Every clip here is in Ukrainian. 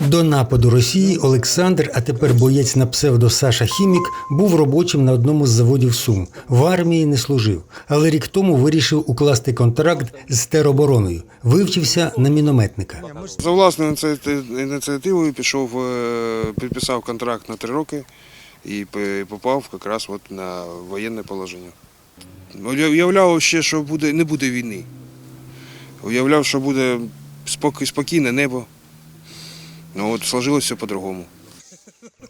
До нападу Росії Олександр, а тепер боєць на псевдо Саша Хімік, був робочим на одному з заводів Сум. В армії не служив, але рік тому вирішив укласти контракт з теробороною. Вивчився на мінометника. За власною ініціативою пішов, е, підписав контракт на три роки і попав якраз от на воєнне положення. Уявляв ще, що буде, не буде війни. Уявляв, що буде спокійне небо. Ну от сложилося по-другому.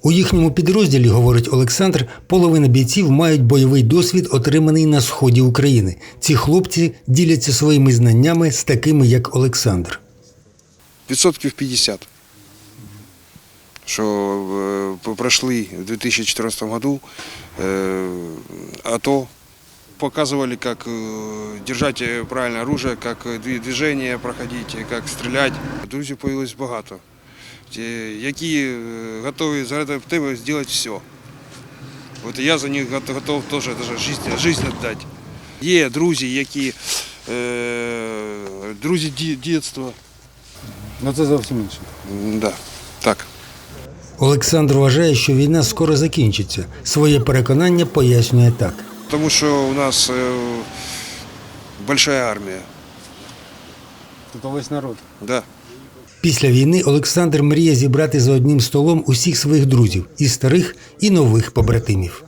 У їхньому підрозділі, говорить Олександр, половина бійців мають бойовий досвід, отриманий на сході України. Ці хлопці діляться своїми знаннями з такими, як Олександр. Відсотків 50. Що е, пройшли в 2014 году е, АТО, показывали, как э, держать э, правильно оружие, как э, дві- движение проходить, як стріляти. Друзів появилось багато, ті, які е, готові заради тебе зробити все. От я за них готов теж даже жизнь, жизнь віддати. Є друзі, які е, друзі дитинства. Ну це зовсім інше. Да, так. Олександр вважає, що війна скоро закінчиться. Своє переконання пояснює так. Тому що у нас е, большая армія. Тут весь народ. Да. Після війни Олександр мріє зібрати за одним столом усіх своїх друзів, і старих, і нових побратимів.